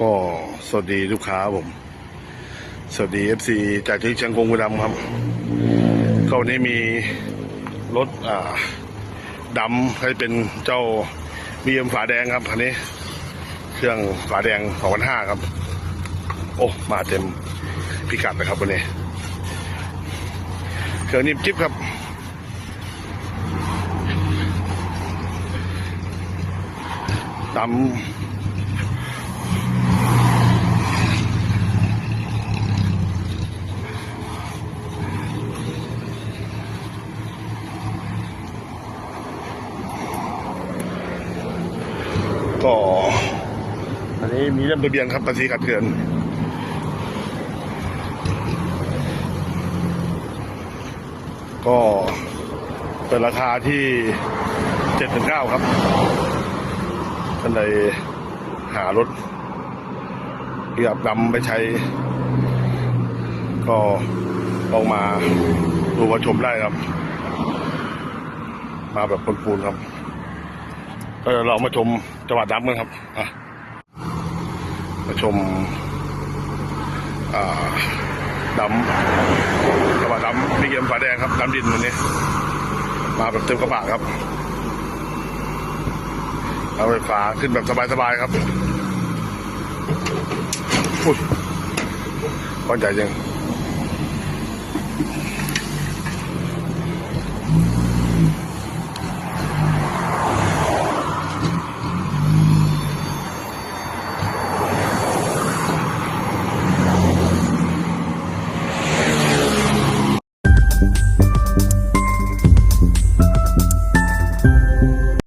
ก็สวัสดีลูกค้าผม สวัสดี FC จากที่เชียงกงบุรีรัมย์ครับ ก็วันนี้มีรถอ่าดำให้เป็นเจ้า BM ฝาแดงครับคันนี้ เครื่องฝาแดง2,500ครับ โอ้มาเต็มพิกัดเลยครับวันนี้เครื่องนิ่มจิ๊บครับดำ ก็อันนี้มีเล่มทะเบียนครับภาษีขัดเถือนก็เป็นราคาที่เจ็ดถึงเก้าครับท่านใดหารถเรียบดำไปใช้ ก็ลองมาดูมาชมได้ครับ มาแบบปูนๆครับ เดี๋ยวเรามาชมจังหวัดดำกันครับมาชมดำจังหวัดดำมีเกมฝาแดงครับดำดินวันนี้ มาแบบเต็มกระบะครับเอาไฟฟ้าขึ้นแบบสบายๆครับอุ้ยก้อนใหญ่จัง